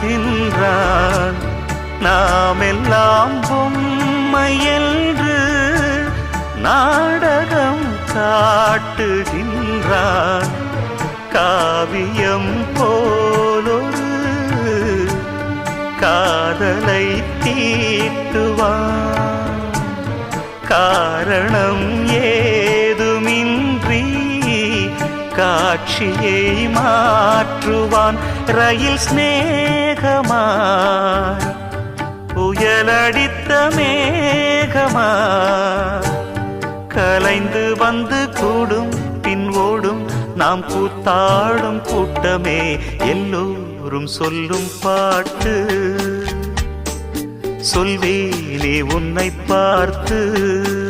காட்டுகின்றான் நாம் எல்லாம் பொம்மை என்று நாடகம் காட்டுகின்றான் காவியம் போலொரு காதலை தீட்டுவான் காரணம் ஏ காட்சியை மாற்றுவான் ரயில் ஸ்நேகமாய் புயலடித்த மேகமா கலைந்து வந்து கூடும் பின் ஓடும் நாம் கூத்தாடும் கூட்டமே. எல்லோரும் சொல்லும் பாட்டு. சொல்வேனே உன்னை பார்த்து.